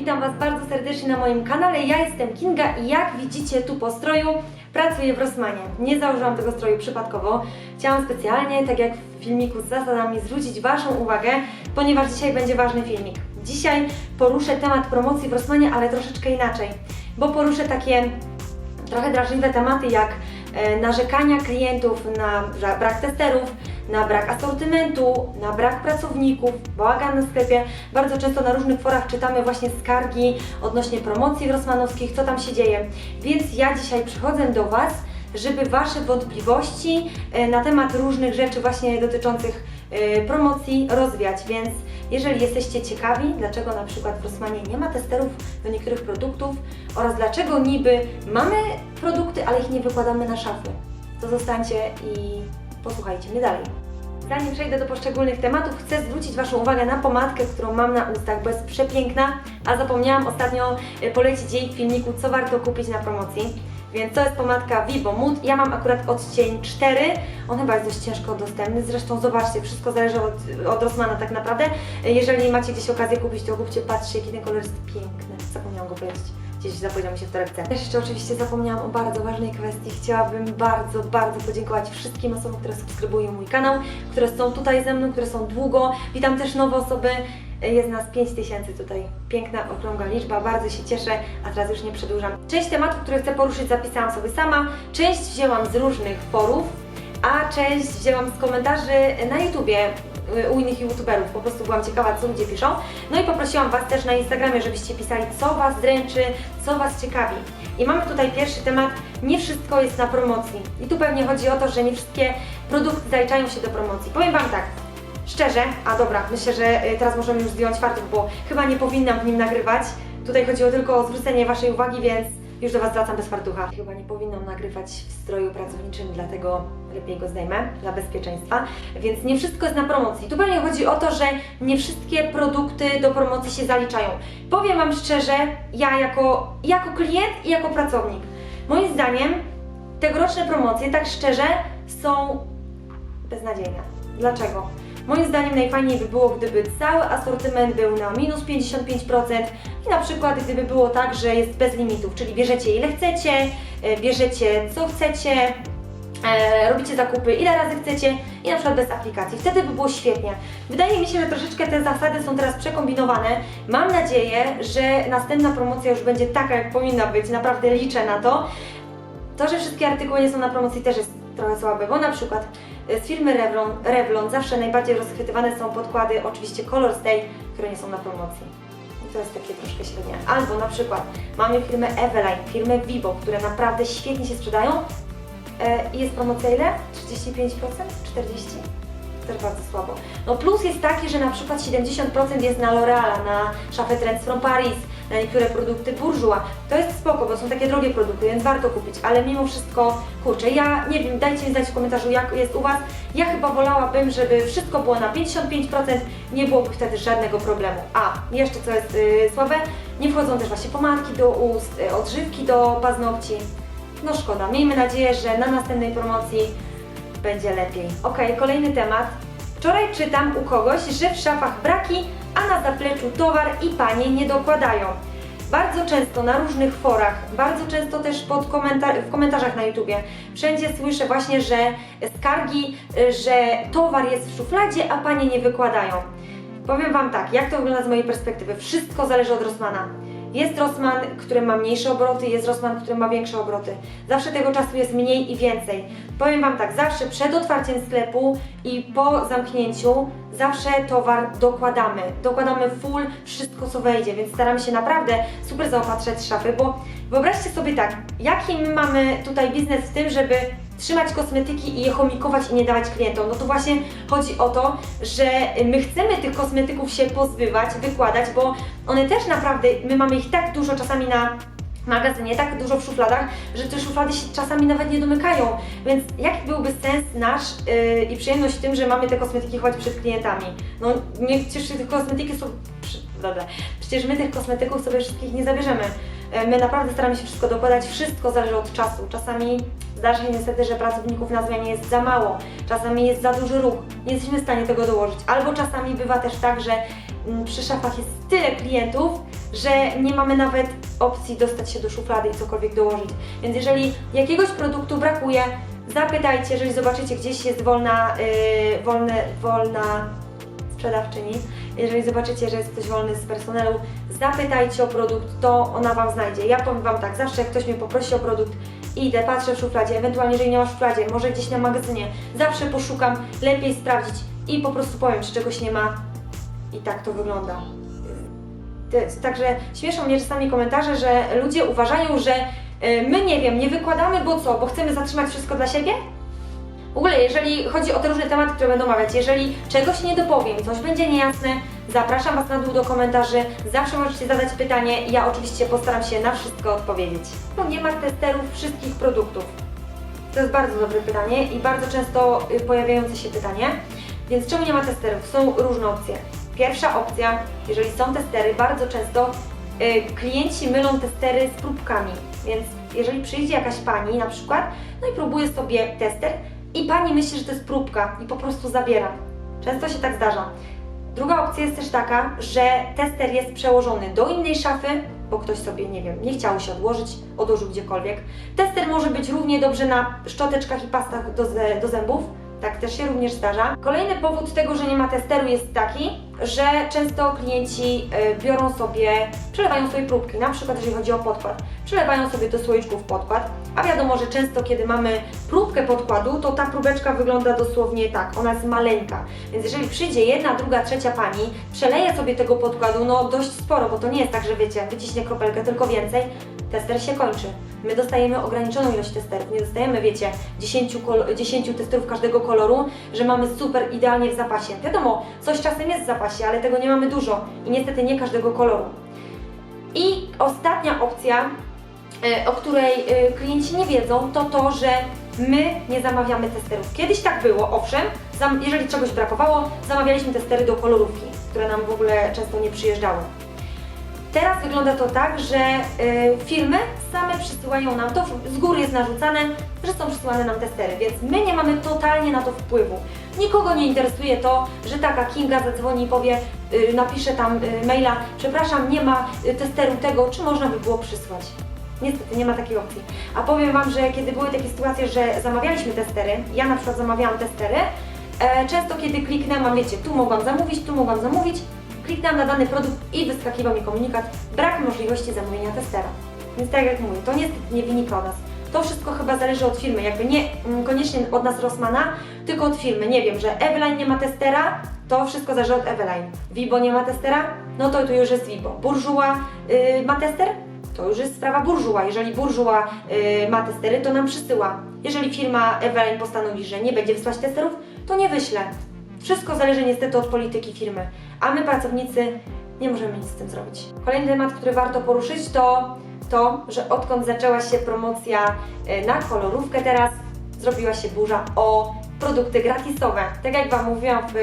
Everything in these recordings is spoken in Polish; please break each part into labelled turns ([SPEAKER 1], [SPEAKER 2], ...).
[SPEAKER 1] witam Was bardzo serdecznie na moim kanale. Ja jestem Kinga i jak widzicie tu po stroju pracuję w Rossmanie. Nie założyłam tego stroju przypadkowo. Chciałam specjalnie, tak jak w filmiku z zasadami, zwrócić Waszą uwagę, ponieważ dzisiaj będzie ważny filmik. Dzisiaj poruszę temat promocji w Rossmanie, ale troszeczkę inaczej, bo poruszę takie trochę drażliwe tematy jak e, narzekania klientów na bra- brak testerów, na brak asortymentu, na brak pracowników, bałagan na sklepie. Bardzo często na różnych forach czytamy właśnie skargi odnośnie promocji rossmanowskich, co tam się dzieje. Więc ja dzisiaj przychodzę do Was, żeby Wasze wątpliwości e, na temat różnych rzeczy właśnie dotyczących e, promocji rozwiać. Więc jeżeli jesteście ciekawi, dlaczego na przykład w Rossmanie nie ma testerów do niektórych produktów oraz dlaczego niby mamy produkty, ale ich nie wykładamy na szafy, to zostańcie i posłuchajcie mnie dalej. Zanim przejdę do poszczególnych tematów, chcę zwrócić Waszą uwagę na pomadkę, którą mam na ustach, bo jest przepiękna, a zapomniałam ostatnio e, polecić jej w filmiku, co warto kupić na promocji. Więc to jest pomadka Vivo Mood. Ja mam akurat odcień 4. On chyba jest dość ciężko dostępny. Zresztą zobaczcie, wszystko zależy od, od Rossmana tak naprawdę. E, Jeżeli macie gdzieś okazję kupić, to kupcie. Patrzcie, jaki ten kolor jest piękny. Zapomniałam go powiedzieć. Gdzieś zapowiedział mi się w torebce. Też jeszcze oczywiście zapomniałam o bardzo ważnej kwestii. Chciałabym bardzo, bardzo podziękować wszystkim osobom, które subskrybują mój kanał, które są tutaj ze mną, które są długo. Witam też nowe osoby. Jest nas 5000 tutaj. Piękna, okrągła liczba, bardzo się cieszę, a teraz już nie przedłużam. Część tematów, które chcę poruszyć, zapisałam sobie sama. Część wzięłam z różnych forów, a część wzięłam z komentarzy na YouTubie u innych youtuberów. Po prostu byłam ciekawa, co ludzie piszą. No i poprosiłam Was też na Instagramie, żebyście pisali, co Was dręczy, co Was ciekawi. I mamy tutaj pierwszy temat. Nie wszystko jest na promocji. I tu pewnie chodzi o to, że nie wszystkie produkty zaliczają się do promocji. Powiem Wam tak. Szczerze, a dobra, myślę, że y, teraz możemy już zdjąć fartuch, bo chyba nie powinnam w nim nagrywać. Tutaj chodziło tylko o zwrócenie Waszej uwagi, więc już do Was wracam bez fartucha. Chyba nie powinnam nagrywać w stroju pracowniczym, dlatego lepiej go zdejmę dla bezpieczeństwa. Więc nie wszystko jest na promocji. Tu pewnie chodzi o to, że nie wszystkie produkty do promocji się zaliczają. Powiem Wam szczerze, ja jako, jako klient i jako pracownik, moim zdaniem tegoroczne promocje, tak szczerze, są beznadziejne. Dlaczego? Moim zdaniem najfajniej by było, gdyby cały asortyment był na minus 55% i na przykład gdyby było tak, że jest bez limitów, czyli bierzecie ile chcecie, e, bierzecie co chcecie, e, robicie zakupy ile razy chcecie i na przykład bez aplikacji. Wtedy by było świetnie. Wydaje mi się, że troszeczkę te zasady są teraz przekombinowane. Mam nadzieję, że następna promocja już będzie taka, jak powinna być. Naprawdę liczę na to. To, że wszystkie artykuły nie są na promocji też jest trochę słabe, bo na przykład z firmy Revlon, Revlon zawsze najbardziej rozchwytywane są podkłady, oczywiście Color Stay, które nie są na promocji. To jest takie troszkę średnie. Albo na przykład mamy firmę Eveline, firmę Vivo, które naprawdę świetnie się sprzedają. E, I jest promocja ile? 35%? 40%? Też bardzo słabo. No plus jest taki, że na przykład 70% jest na L'Oreala, na szafę Trends from Paris, na niektóre produkty Bourjois. To jest spoko, bo są takie drogie produkty, więc warto kupić, ale mimo wszystko, kurczę, ja nie wiem, dajcie mi znać w komentarzu jak jest u Was. Ja chyba wolałabym, żeby wszystko było na 55%, nie byłoby wtedy żadnego problemu. A, jeszcze co jest yy, słabe, nie wchodzą też właśnie pomadki do ust, yy, odżywki do paznokci. No szkoda, miejmy nadzieję, że na następnej promocji będzie lepiej. Ok, kolejny temat. Wczoraj czytam u kogoś, że w szafach braki, a na zapleczu towar i panie nie dokładają. Bardzo często na różnych forach, bardzo często też pod komentar- w komentarzach na YouTubie, wszędzie słyszę właśnie, że skargi, y, że towar jest w szufladzie, a panie nie wykładają. Powiem Wam tak, jak to wygląda z mojej perspektywy. Wszystko zależy od Rossmana. Jest Rossman, który ma mniejsze obroty, jest Rossman, który ma większe obroty. Zawsze tego czasu jest mniej i więcej. Powiem Wam tak, zawsze przed otwarciem sklepu i po zamknięciu zawsze towar dokładamy. Dokładamy full, wszystko co wejdzie, więc staramy się naprawdę super zaopatrzać szafy, bo wyobraźcie sobie tak, jaki my mamy tutaj biznes w tym, żeby trzymać kosmetyki i je chomikować i nie dawać klientom. No to właśnie chodzi o to, że my chcemy tych kosmetyków się pozbywać, wykładać, bo one też naprawdę, my mamy ich tak dużo czasami na magazynie, tak dużo w szufladach, że te szuflady się czasami nawet nie domykają. Więc jaki byłby sens nasz yy, i przyjemność w tym, że mamy te kosmetyki chować przed klientami? No nie, przecież te kosmetyki są... Dobra, przecież my tych kosmetyków sobie wszystkich nie zabierzemy. Yy, My naprawdę staramy się wszystko dokładać, wszystko zależy od czasu. Czasami Zdarza się niestety, że pracowników na zmianie jest za mało, czasami jest za duży ruch, nie jesteśmy w stanie tego dołożyć. Albo czasami bywa też tak, że mm, przy szafach jest tyle klientów, że nie mamy nawet opcji dostać się do szuflady i cokolwiek dołożyć. Więc jeżeli jakiegoś produktu brakuje, zapytajcie, jeżeli zobaczycie gdzieś jest wolna, yy, wolne, wolna sprzedawczyni, jeżeli zobaczycie, że jest ktoś wolny z personelu, zapytajcie o produkt, to ona Wam znajdzie. Ja powiem Wam tak, zawsze jak ktoś mnie poprosi o produkt, idę, patrzę w szufladzie, ewentualnie jeżeli nie ma w szufladzie, może gdzieś na magazynie, zawsze poszukam, lepiej sprawdzić i po prostu powiem, czy czegoś nie ma i tak to wygląda. Także śmieszą mnie czasami komentarze, że ludzie uważają, że y, my nie wiem, nie wykładamy, bo co, bo chcemy zatrzymać wszystko dla siebie? W ogóle, jeżeli chodzi o te różne tematy, które będą omawiać, jeżeli czegoś nie dopowiem, coś będzie niejasne, zapraszam Was na dół do komentarzy, zawsze możecie zadać pytanie ja oczywiście postaram się na wszystko odpowiedzieć. No, nie ma testerów wszystkich produktów. To jest bardzo dobre pytanie i bardzo często y, pojawiające się pytanie. Więc czemu nie ma testerów? Są różne opcje. Pierwsza opcja, jeżeli są testery, bardzo często y, klienci mylą testery z próbkami. Więc jeżeli przyjdzie jakaś pani na przykład, no i próbuje sobie tester i pani myśli, że to jest próbka i po prostu zabiera. Często się tak zdarza. Druga opcja jest też taka, że tester jest przełożony do innej szafy, bo ktoś sobie, nie wiem, nie chciał się odłożyć, odłożył gdziekolwiek. Tester może być równie dobrze na szczoteczkach i pastach do, do zębów, tak też się również zdarza. Kolejny powód tego, że nie ma testeru jest taki, że często klienci y, biorą sobie, przelewają sobie próbki, na przykład jeżeli chodzi o podkład. Przelewają sobie do słoiczków podkład, a wiadomo, że często kiedy mamy próbkę podkładu, to ta próbeczka wygląda dosłownie tak, ona jest maleńka. Więc jeżeli przyjdzie jedna, druga, trzecia pani, przeleje sobie tego podkładu, no dość sporo, bo to nie jest tak, że wiecie, wyciśnie kropelkę, tylko więcej, tester się kończy. My dostajemy ograniczoną ilość testerów, nie dostajemy, wiecie, 10, kol- 10 testerów każdego koloru, że mamy super idealnie w zapasie. Wiadomo, coś czasem jest w zapasie, ale tego nie mamy dużo i niestety nie każdego koloru. I ostatnia opcja, o której e, klienci nie wiedzą, to to, że my nie zamawiamy testerów. Kiedyś tak było, owszem, jeżeli czegoś brakowało, zamawialiśmy testery do kolorówki, które nam w ogóle często nie przyjeżdżały. Teraz wygląda to tak, że y, firmy same przysyłają nam to, z góry jest narzucane, że są przysyłane nam testery, więc my nie mamy totalnie na to wpływu. Nikogo nie interesuje to, że taka Kinga zadzwoni i powie, y, napisze tam y, maila, przepraszam, nie ma y, testeru tego, czy można by było przysłać. Niestety nie ma takiej opcji. A powiem Wam, że kiedy były takie sytuacje, że zamawialiśmy testery, ja na przykład zamawiałam testery, e, często kiedy kliknęłam, wiecie, tu mogłam zamówić, tu mogłam zamówić, kliknęłam na dany produkt i wyskakiwał mi komunikat, brak możliwości zamówienia testera. Więc tak jak mówię, to niestety nie wynika od nas. To wszystko chyba zależy od firmy, jakby nie mm, koniecznie od nas Rossmana, tylko od firmy. Nie wiem, że Eveline nie ma testera, to wszystko zależy od Eveline. Vibo nie ma testera, no to tu już jest Vibo. Bourjois yy, ma tester? To już jest sprawa Bourjois. Jeżeli Bourjois yy, ma testery, to nam przysyła. Jeżeli firma Eveline postanowi, że nie będzie wysłać testerów, to nie wyśle. Wszystko zależy niestety od polityki firmy, a my pracownicy nie możemy nic z tym zrobić. Kolejny temat, który warto poruszyć to to, że odkąd zaczęła się promocja e, na kolorówkę teraz, zrobiła się burza o produkty gratisowe. Tak jak Wam mówiłam w,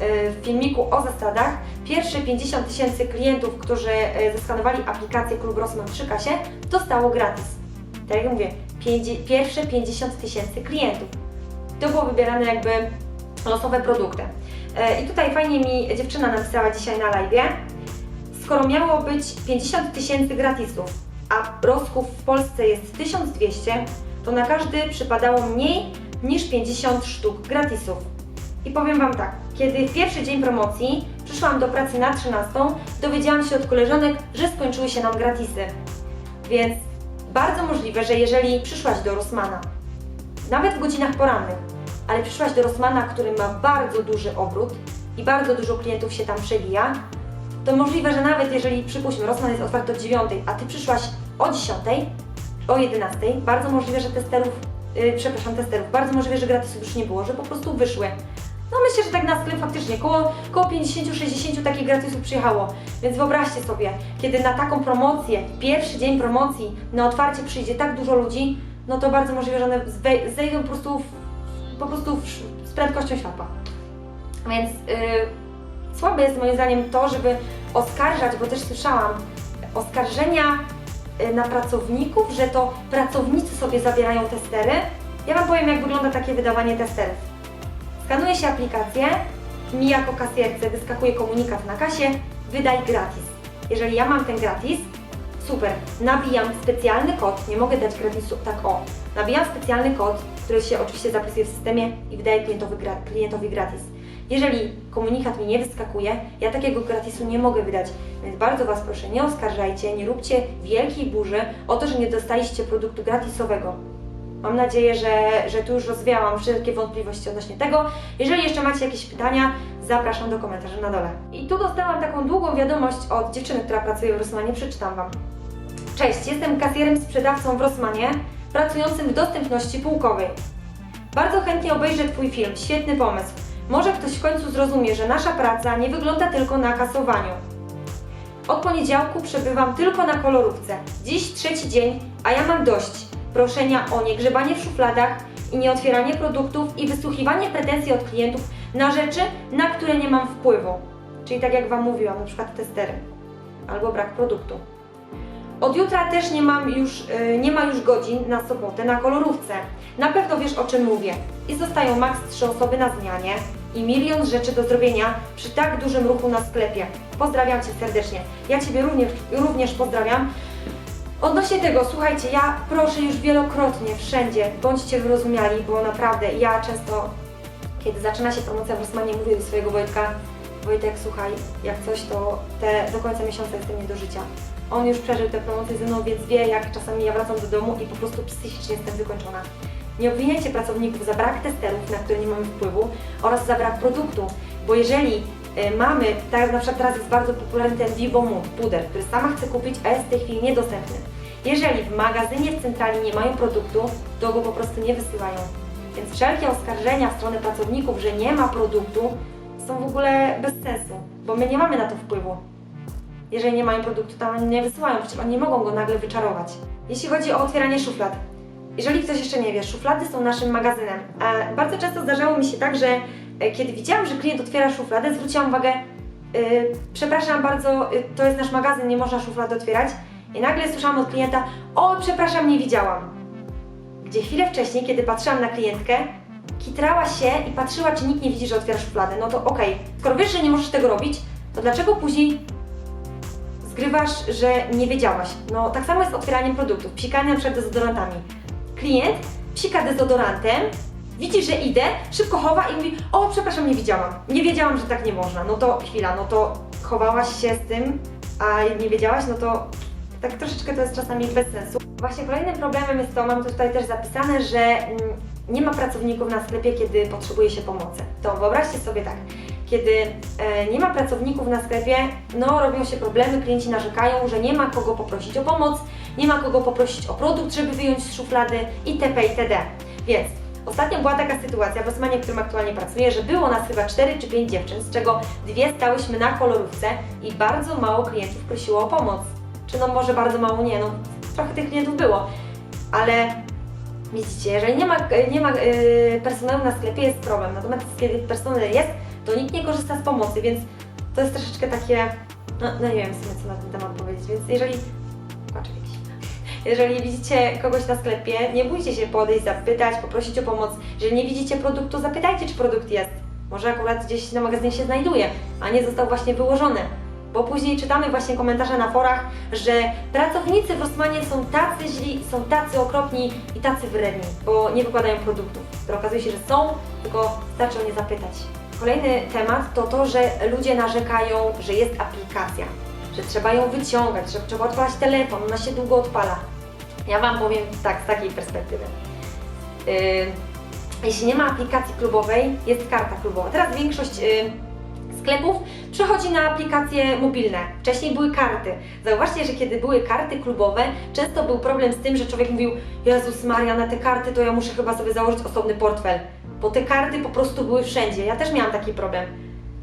[SPEAKER 1] w filmiku o zasadach, pierwsze 50 tysięcy klientów, którzy e, zeskanowali aplikację Klub Rossmann przy kasie, dostało gratis. Tak jak mówię, pierwsze 50 tysięcy klientów. To było wybierane jakby losowe produkty. E, I tutaj fajnie mi dziewczyna napisała dzisiaj na live, skoro miało być 50 tysięcy gratisów, a rozchów w Polsce jest 1200, to na każdy przypadało mniej niż 50 sztuk gratisów. I powiem Wam tak, kiedy w pierwszy dzień promocji przyszłam do pracy na 13, dowiedziałam się od koleżanek, że skończyły się nam gratisy. Więc bardzo możliwe, że jeżeli przyszłaś do Rossmana, nawet w godzinach porannych, ale przyszłaś do Rossmana, który ma bardzo duży obrót i bardzo dużo klientów się tam przewija, to możliwe, że nawet jeżeli, przypuśćmy, Rossmann jest otwarty od 9, a Ty przyszłaś o 10, o 11, bardzo możliwe, że testerów, yy, przepraszam, testerów, bardzo możliwe, że gratisów już nie było, że po prostu wyszły. No myślę, że tak na sklep faktycznie koło, koło 50-60 takich gratisów przyjechało. Więc wyobraźcie sobie, kiedy na taką promocję, pierwszy dzień promocji, na otwarcie przyjdzie tak dużo ludzi, no to bardzo możliwe, że one zejdą po prostu, w, po prostu w, z prędkością światła. Więc yy, słabe jest moim zdaniem to, żeby oskarżać, bo też słyszałam, oskarżenia y, na pracowników, że to pracownicy sobie zabierają testery. Ja Wam powiem, jak wygląda takie wydawanie testerów. Skanuje się aplikację, mi jako kasjerce wyskakuje komunikat na kasie, wydaj gratis. Jeżeli ja mam ten gratis, super, nabijam specjalny kod, nie mogę dać gratisu, tak o, nabijam specjalny kod, który się oczywiście zapisuje w systemie i wydaje klientowi, klientowi gratis. Jeżeli komunikat mi nie wyskakuje, ja takiego gratisu nie mogę wydać, więc bardzo Was proszę, nie oskarżajcie, nie róbcie wielkiej burzy o to, że nie dostaliście produktu gratisowego. Mam nadzieję, że, że tu już rozwiałam wszelkie wątpliwości odnośnie tego. Jeżeli jeszcze macie jakieś pytania, zapraszam do komentarzy na dole. I tu dostałam taką długą wiadomość od dziewczyny, która pracuje w Rossmanie, przeczytam Wam. Cześć, jestem kasjerem sprzedawcą w Rossmanie, pracującym w dostępności półkowej. Bardzo chętnie obejrzę Twój film, świetny pomysł. Może ktoś w końcu zrozumie, że nasza praca nie wygląda tylko na kasowaniu. Od poniedziałku przebywam tylko na kolorówce. Dziś trzeci dzień, a ja mam dość. Proszenia o niegrzebanie w szufladach i nieotwieranie produktów i wysłuchiwanie pretensji od klientów na rzeczy, na które nie mam wpływu. Czyli tak jak Wam mówiłam, na przykład testery albo brak produktu. Od jutra też nie mam już, y, nie ma już godzin na sobotę na kolorówce. Na pewno wiesz o czym mówię. I zostają maks 3 osoby na zmianie i milion rzeczy do zrobienia przy tak dużym ruchu na sklepie. Pozdrawiam Cię serdecznie. Ja Ciebie również, również pozdrawiam. Odnośnie tego, słuchajcie, ja proszę już wielokrotnie, wszędzie, bądźcie wyrozumiali, bo naprawdę ja często, kiedy zaczyna się promocja w Rosmanie, mówię do swojego Wojtka, Wojtek, słuchaj, jak coś, to te, do końca miesiąca jestem nie do życia. On już przeżył tę promocję ze mną, więc wie, jak czasami ja wracam do domu i po prostu psychicznie jestem wykończona. Nie obwiniajcie pracowników za brak testerów, na które nie mamy wpływu oraz za brak produktu, bo jeżeli mamy, tak jak na przykład teraz jest bardzo popularny ten Vivo Mood puder, który sama chcę kupić, a jest w tej chwili niedostępny. Jeżeli w magazynie w centrali nie mają produktu, to go po prostu nie wysyłają. Więc wszelkie oskarżenia w stronę pracowników, że nie ma produktu, są w ogóle bez sensu, bo my nie mamy na to wpływu. Jeżeli nie mają produktu, to nie wysyłają, przecież oni nie mogą go nagle wyczarować. Jeśli chodzi o otwieranie szuflad, jeżeli ktoś jeszcze nie wie, szuflady są naszym magazynem. A bardzo często zdarzało mi się tak, że e, kiedy widziałam, że klient otwiera szufladę, zwróciłam uwagę, y, przepraszam bardzo, y, to jest nasz magazyn, nie można szuflady otwierać. I nagle słyszałam od klienta, o przepraszam, nie widziałam. Gdzie chwilę wcześniej, kiedy patrzyłam na klientkę, kitrała się i patrzyła, czy nikt nie widzi, że otwiera szufladę. No to okej, skoro wiesz, że nie możesz tego robić, to dlaczego później zgrywasz, że nie wiedziałaś? No tak samo jest z otwieraniem produktów, psikaniem przed dezodorantami. Klient psika dezodorantem, widzi, że idę, szybko chowa i mówi, o przepraszam, nie widziałam. Nie wiedziałam, że tak nie można. No to chwila, no to chowałaś się z tym, a nie wiedziałaś, no to tak troszeczkę to jest czasami bez sensu. Właśnie kolejnym problemem jest to, mam to tutaj też zapisane, że mm, nie ma pracowników na sklepie, kiedy potrzebuje się pomocy. To wyobraźcie sobie tak, kiedy e, nie ma pracowników na sklepie, no robią się problemy, klienci narzekają, że nie ma kogo poprosić o pomoc, nie ma kogo poprosić o produkt, żeby wyjąć z szuflady itp. itd. Więc ostatnio była taka sytuacja w Osmanie, w którym aktualnie pracuję, że było nas chyba 4 czy 5 dziewczyn, z czego dwie stałyśmy na kolorówce i bardzo mało klientów prosiło o pomoc. Czy no może bardzo mało? Nie, no trochę tych klientów było, ale widzicie, jeżeli nie ma, nie ma yy, personelu na sklepie jest problem, natomiast kiedy personel jest, to nikt nie korzysta z pomocy, więc to jest troszeczkę takie, no, no nie wiem w sumie co na ten temat powiedzieć, więc jeżeli, jeżeli widzicie kogoś na sklepie, nie bójcie się podejść, zapytać, poprosić o pomoc, jeżeli nie widzicie produktu, zapytajcie czy produkt jest, może akurat gdzieś na magazynie się znajduje, a nie został właśnie wyłożony. Bo później czytamy właśnie komentarze na forach, że pracownicy w Rosmanie są tacy źli, są tacy okropni i tacy wredni, bo nie wykładają produktów, które okazuje się, że są, tylko wystarczy o nie zapytać. Kolejny temat to to, że ludzie narzekają, że jest aplikacja, że trzeba ją wyciągać, że trzeba odpalać telefon, ona się długo odpala. Ja Wam powiem tak, z takiej perspektywy. Yy, jeśli nie ma aplikacji klubowej, jest karta klubowa. Teraz większość yy, sklepów przechodzi na aplikacje mobilne. Wcześniej były karty. Zauważcie, że kiedy były karty klubowe, często był problem z tym, że człowiek mówił Jezus Maria, na te karty to ja muszę chyba sobie założyć osobny portfel, bo te karty po prostu były wszędzie. Ja też miałam taki problem.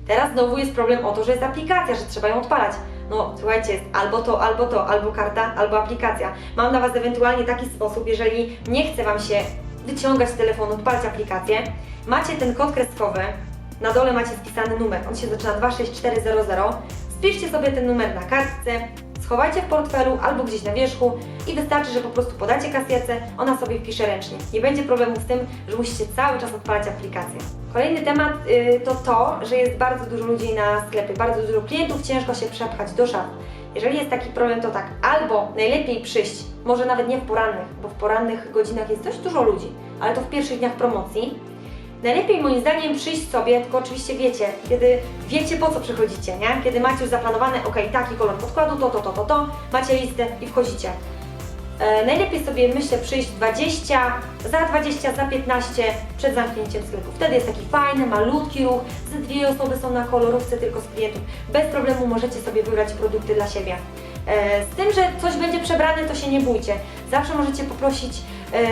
[SPEAKER 1] Teraz znowu jest problem o to, że jest aplikacja, że trzeba ją odpalać. No słuchajcie, jest albo to, albo to, albo karta, albo aplikacja. Mam dla Was ewentualnie taki sposób, jeżeli nie chce Wam się wyciągać z telefonu, odpalać aplikację, macie ten kod kreskowy, na dole macie spisany numer, on się zaczyna 26400. Spiszcie sobie ten numer na kartce, schowajcie w portfelu albo gdzieś na wierzchu i wystarczy, że po prostu podacie kasjerce, ona sobie wpisze ręcznie. Nie będzie problemu z tym, że musicie cały czas odpalać aplikację. Kolejny temat y, to to, że jest bardzo dużo ludzi na sklepie, bardzo dużo klientów, ciężko się przepchać do szaf. Jeżeli jest taki problem, to tak, albo najlepiej przyjść, może nawet nie w porannych, bo w porannych godzinach jest dość dużo ludzi, ale to w pierwszych dniach promocji. Najlepiej moim zdaniem przyjść sobie, tylko oczywiście wiecie, kiedy wiecie po co przychodzicie, nie? Kiedy macie już zaplanowane, ok, taki kolor podkładu, to, to, to, to, to, macie listę i wchodzicie. E, najlepiej sobie myślę przyjść 20, za 20, za 15 przed zamknięciem sklepu. Wtedy jest taki fajny, malutki ruch, ze dwie osoby są na kolorówce tylko z klientów. Bez problemu możecie sobie wybrać produkty dla siebie. E, z tym, że coś będzie przebrane, to się nie bójcie. Zawsze możecie poprosić e,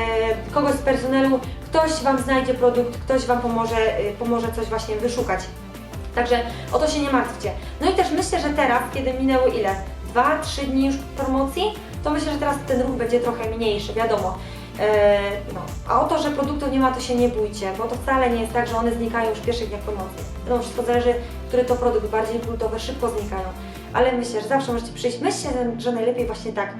[SPEAKER 1] kogoś z personelu, ktoś Wam znajdzie produkt, ktoś Wam pomoże, e, pomoże coś właśnie wyszukać. Także o to się nie martwcie. No i też myślę, że teraz, kiedy minęły ile? 2-3 dni już promocji, to myślę, że teraz ten ruch będzie trochę mniejszy, wiadomo. Eee, no. A o to, że produktów nie ma, to się nie bójcie, bo to wcale nie jest tak, że one znikają już w pierwszych dniach promocji. No wszystko zależy, który to produkt, bardziej kultowe, szybko znikają. Ale myślę, że zawsze możecie przyjść. Myślę, że- najlepiej właśnie tak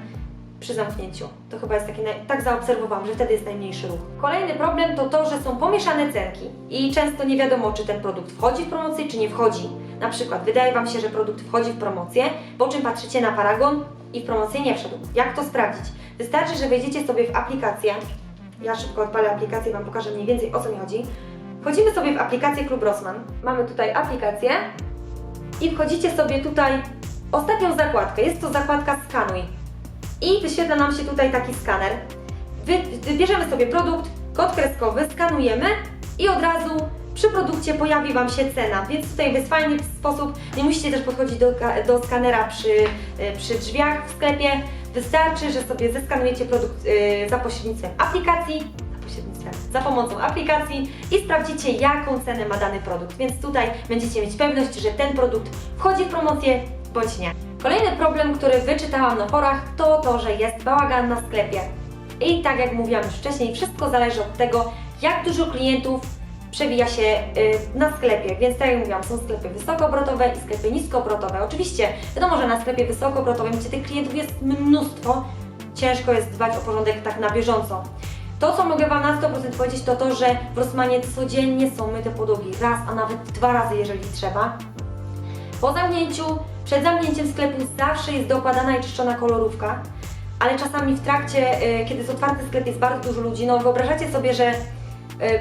[SPEAKER 1] przy zamknięciu. To chyba jest taki, tak zaobserwowałam, że wtedy jest najmniejszy ruch. Kolejny problem to to, że są pomieszane cenki i często nie wiadomo, czy ten produkt wchodzi w promocję, czy nie wchodzi. Na przykład wydaje Wam się, że produkt wchodzi w promocję, po czym patrzycie na paragon i w promocję nie wszedł. Jak to sprawdzić? Wystarczy, że wejdziecie sobie w aplikację. Ja szybko odpalę aplikację, Wam pokażę mniej więcej o co mi chodzi. Wchodzimy sobie w aplikację Klub Rossmann. Mamy tutaj aplikację i wchodzicie sobie tutaj ostatnią zakładkę. Jest to zakładka Skanuj i wyświetla nam się tutaj taki skaner. Wy, wybierzemy sobie produkt, kod kreskowy, skanujemy i od razu przy produkcie pojawi Wam się cena, więc tutaj jest fajny sposób, nie musicie też podchodzić do, do skanera przy, y, przy drzwiach w sklepie, wystarczy, że sobie zeskanujecie produkt y, za pośrednictwem aplikacji, za pomocą aplikacji i sprawdzicie jaką cenę ma dany produkt, więc tutaj będziecie mieć pewność, że ten produkt wchodzi w promocję bądź nie. Kolejny problem, który wyczytałam na forach, to to, że jest bałagan na sklepie. I tak jak mówiłam już wcześniej, wszystko zależy od tego, jak dużo klientów przewija się y, na sklepie. Więc tak jak mówiłam, są sklepy wysokoobrotowe i sklepy niskoobrotowe. Oczywiście wiadomo, że na sklepie wysokoobrotowym, gdzie tych klientów jest mnóstwo, ciężko jest dbać o porządek tak na bieżąco. To, co mogę Wam na 100% powiedzieć, to to, że w Rossmanie codziennie są myte podłogi. Raz, a nawet dwa razy, jeżeli trzeba. Po zamknięciu, przed zamknięciem sklepu zawsze jest dokładana i czyszczona kolorówka, ale czasami w trakcie, y, kiedy jest otwarty sklep, jest bardzo dużo ludzi. No wyobrażacie sobie, że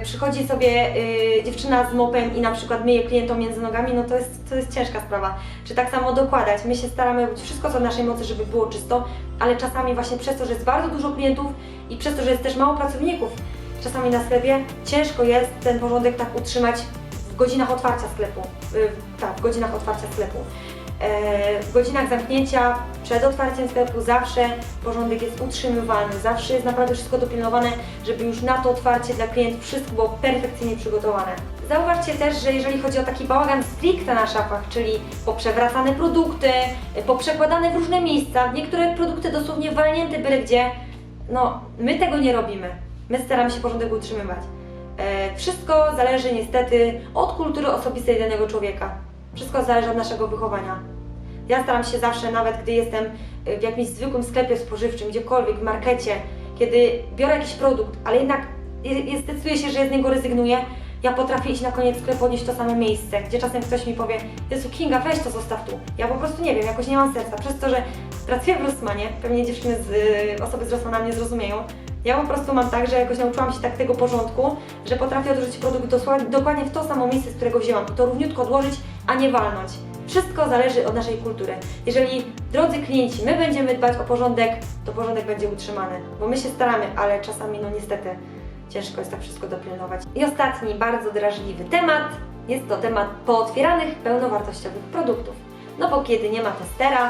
[SPEAKER 1] przychodzi sobie y, dziewczyna z mopem i na przykład myje klientom między nogami, no to jest, to jest ciężka sprawa. Czy tak samo dokładać? My się staramy robić wszystko, co w naszej mocy, żeby było czysto, ale czasami właśnie przez to, że jest bardzo dużo klientów i przez to, że jest też mało pracowników czasami na sklepie, ciężko jest ten porządek tak utrzymać w godzinach otwarcia sklepu. Y, tak, w godzinach otwarcia sklepu. E, W godzinach zamknięcia, przed otwarciem sklepu zawsze porządek jest utrzymywany, zawsze jest naprawdę wszystko dopilnowane, żeby już na to otwarcie dla klientów wszystko było perfekcyjnie przygotowane. Zauważcie też, że jeżeli chodzi o taki bałagan stricte na szafach, czyli poprzewracane produkty, e, poprzekładane w różne miejsca, niektóre produkty dosłownie walnięte byle gdzie, no my tego nie robimy. My staramy się porządek utrzymywać. E, Wszystko zależy niestety od kultury osobistej danego człowieka. Wszystko zależy od naszego wychowania. Ja staram się zawsze, nawet gdy jestem y, w jakimś zwykłym sklepie spożywczym, gdziekolwiek, w markecie, kiedy biorę jakiś produkt, ale jednak je- je- zdecyduję się, że z niego rezygnuję, ja potrafię iść na koniec sklepu, odnieść to samo miejsce, gdzie czasem ktoś mi powie, Jezu Kinga, weź to zostaw tu. Ja po prostu nie wiem, jakoś nie mam serca. Przez to, że pracuję w Rossmanie, pewnie dziewczyny, z, y, osoby z Rossmana mnie zrozumieją, ja po prostu mam tak, że jakoś nauczyłam się tak tego porządku, że potrafię odłożyć produkt dosła- dokładnie w to samo miejsce, z którego wzięłam. To równiutko odłożyć, a nie walnąć. Wszystko zależy od naszej kultury. Jeżeli, drodzy klienci, my będziemy dbać o porządek, to porządek będzie utrzymany. Bo my się staramy, ale czasami, no niestety, ciężko jest tak wszystko dopilnować. I ostatni, bardzo drażliwy temat, jest to temat pootwieranych, pełnowartościowych produktów. No bo kiedy nie ma testera,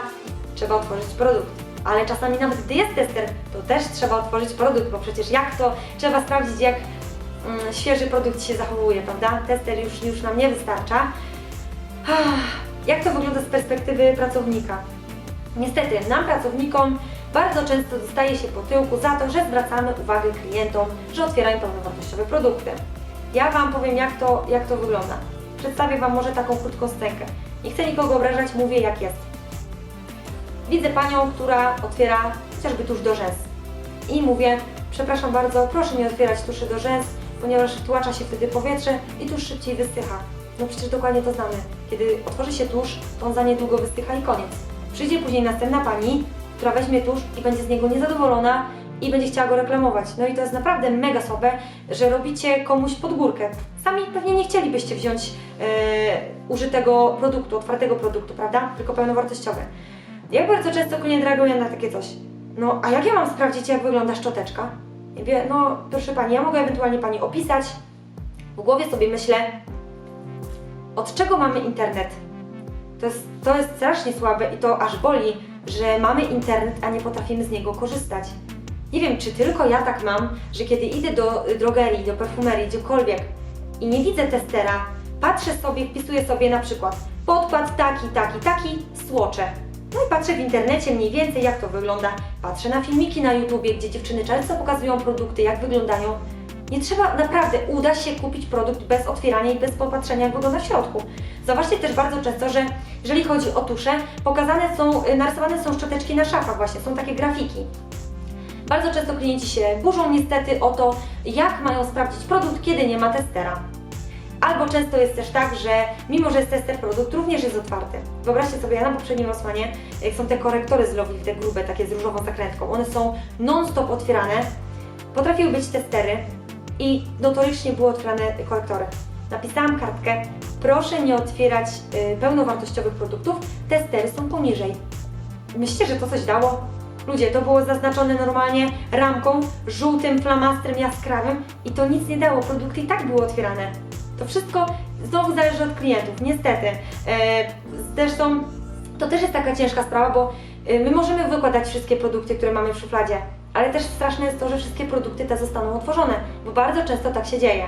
[SPEAKER 1] trzeba otworzyć produkt. Ale czasami nawet gdy jest tester, to też trzeba otworzyć produkt, bo przecież jak to trzeba sprawdzić, jak mm, świeży produkt się zachowuje, prawda? Tester już, już nam nie wystarcza. Jak to wygląda z perspektywy pracownika? Niestety, nam pracownikom bardzo często dostaje się po tyłku za to, że zwracamy uwagę klientom, że otwierają pełnowartościowe produkty. Ja Wam powiem, jak to, jak to wygląda. Przedstawię Wam może taką krótką scenkę. Nie chcę nikogo obrażać, mówię jak jest. widzę panią, która otwiera chociażby tusz do rzęs. I mówię, przepraszam bardzo, proszę nie otwierać tuszy do rzęs, ponieważ tłacza się wtedy powietrze i tusz szybciej wysycha. No przecież dokładnie to znamy. Kiedy otworzy się tusz, to on za niedługo wysycha i koniec. Przyjdzie później następna pani, która weźmie tusz i będzie z niego niezadowolona i będzie chciała go reklamować. No i to jest naprawdę mega słabe, że robicie komuś pod górkę. Sami pewnie nie chcielibyście wziąć e, użytego produktu, otwartego produktu, prawda? Tylko pełnowartościowy. Jak bardzo często klient reaguje na takie coś? No, a jak ja mam sprawdzić, jak wygląda szczoteczka? Mówię, no proszę Pani, ja mogę ewentualnie Pani opisać. W głowie sobie myślę, od czego mamy internet? To jest, to jest strasznie słabe i to aż boli, że mamy internet, a nie potrafimy z niego korzystać. Nie wiem, czy tylko ja tak mam, że kiedy idę do drogerii, do perfumerii, gdziekolwiek i nie widzę testera, patrzę sobie, wpisuję sobie na przykład podkład taki, taki, taki, słocze. No i patrzę w internecie mniej więcej jak to wygląda. Patrzę na filmiki na YouTubie, gdzie dziewczyny często pokazują produkty, jak wyglądają. Nie trzeba, naprawdę, uda się kupić produkt bez otwierania i bez popatrzenia, jak wygląda środku. Zobaczcie też bardzo często, że jeżeli chodzi o tusze, pokazane są, y, narysowane są szczoteczki na szafach właśnie, są takie grafiki. Bardzo często klienci się burzą niestety o to, jak mają sprawdzić produkt, kiedy nie ma testera. Albo często jest też tak, że mimo, że jest tester, produkt również jest otwarty. Wyobraźcie sobie, ja na poprzednim Rosmanie, jak są te korektory z Lovely, te grube, takie z różową zakrętką, one są non-stop otwierane, potrafiły być testery i notorycznie były otwierane korektory. Napisałam kartkę, proszę nie otwierać y, pełnowartościowych produktów, testery są poniżej. Myślicie, że to coś dało? Ludzie, to było zaznaczone normalnie ramką, żółtym flamastrem jaskrawym i to nic nie dało, produkty i tak były otwierane. To wszystko znowu zależy od klientów, niestety. E, zresztą to też jest taka ciężka sprawa, bo e, my możemy wykładać wszystkie produkty, które mamy w szufladzie, ale też straszne jest to, że wszystkie produkty te zostaną otworzone, bo bardzo często tak się dzieje.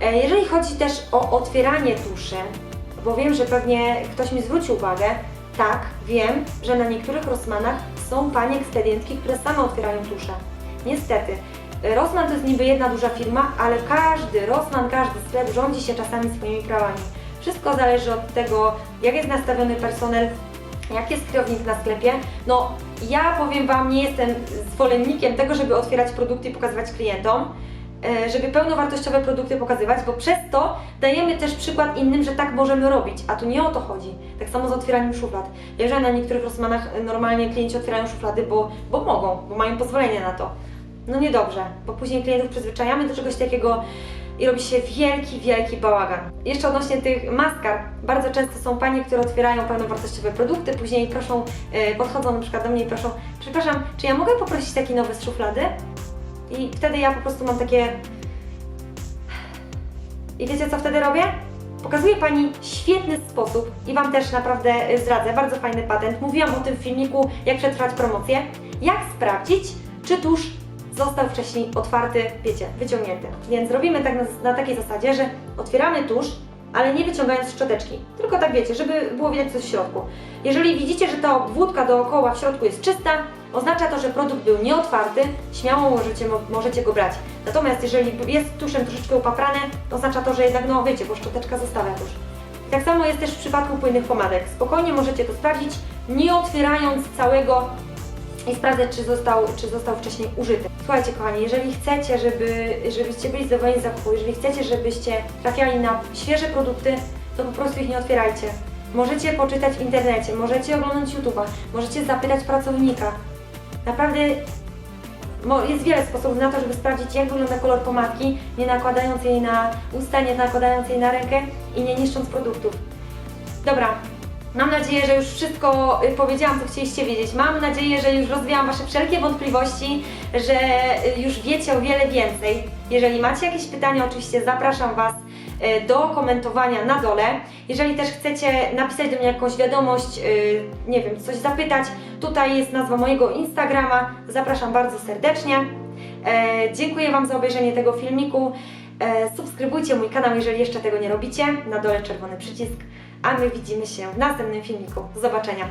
[SPEAKER 1] E, Jeżeli chodzi też o otwieranie tuszy, bo wiem, że pewnie ktoś mi zwrócił uwagę, tak, wiem, że na niektórych Rossmanach są panie ekspedientki, które same otwierają tusze. Niestety. Rossmann to jest niby jedna duża firma, ale każdy Rossmann, każdy sklep rządzi się czasami swoimi prawami. Wszystko zależy od tego, jak jest nastawiony personel, jak jest kierownik na sklepie. No, ja powiem Wam, nie jestem zwolennikiem tego, żeby otwierać produkty i pokazywać klientom, e, żeby pełnowartościowe produkty pokazywać, bo przez to dajemy też przykład innym, że tak możemy robić, a tu nie o to chodzi. Tak samo z otwieraniem szuflad. Wiem, że na niektórych Rossmanach normalnie klienci otwierają szuflady, bo, bo mogą, bo mają pozwolenie na to. No niedobrze, bo później klientów przyzwyczajamy do czegoś takiego i robi się wielki, wielki bałagan. Jeszcze odnośnie tych maskar, bardzo często są panie, które otwierają pełnowartościowe produkty, później proszą, e, podchodzą na przykład do mnie i proszą, przepraszam, czy ja mogę poprosić taki nowy z szuflady? I wtedy ja po prostu mam takie... I wiecie co wtedy robię? Pokazuję Pani świetny sposób i Wam też naprawdę y, zdradzę, bardzo fajny patent. Mówiłam o tym w filmiku, jak przetrwać promocję. Jak sprawdzić, czy tusz został wcześniej otwarty, wiecie, wyciągnięty. Więc robimy tak na, na takiej zasadzie, że otwieramy tusz, ale nie wyciągając szczoteczki. Tylko tak wiecie, żeby było widać coś w środku. Jeżeli widzicie, że ta obwódka dookoła w środku jest czysta, oznacza to, że produkt był nieotwarty, śmiało możecie, mo- możecie go brać. Natomiast jeżeli jest tuszem troszeczkę upaprany, to oznacza to, że jednak, no wiecie, bo szczoteczka zostawia tusz. Tak samo jest też w przypadku płynnych pomadek. Spokojnie możecie to sprawdzić, nie otwierając całego i sprawdzać, czy został, czy został wcześniej użyty. Słuchajcie, kochani, jeżeli chcecie, żeby, żebyście byli zadowoleni z zakupu, jeżeli chcecie, żebyście trafiali na świeże produkty, to po prostu ich nie otwierajcie. Możecie poczytać w internecie, możecie oglądać YouTube'a, możecie zapytać pracownika. Naprawdę jest wiele sposobów na to, żeby sprawdzić, jak wygląda kolor pomadki, nie nakładając jej na usta, nie nakładając jej na rękę i nie niszcząc produktów. Dobra, Mam nadzieję, że już wszystko y, powiedziałam, co chcieliście wiedzieć. Mam nadzieję, że już rozwiałam Wasze wszelkie wątpliwości, że y, już wiecie o wiele więcej. Jeżeli macie jakieś pytania, oczywiście zapraszam Was y, do komentowania na dole. Jeżeli też chcecie napisać do mnie jakąś wiadomość, nie wiem, coś zapytać, tutaj jest nazwa mojego Instagrama. Zapraszam bardzo serdecznie. E, Dziękuję Wam za obejrzenie tego filmiku. E, Subskrybujcie mój kanał, jeżeli jeszcze tego nie robicie. Na dole czerwony przycisk. A my widzimy się w następnym filmiku. Do zobaczenia.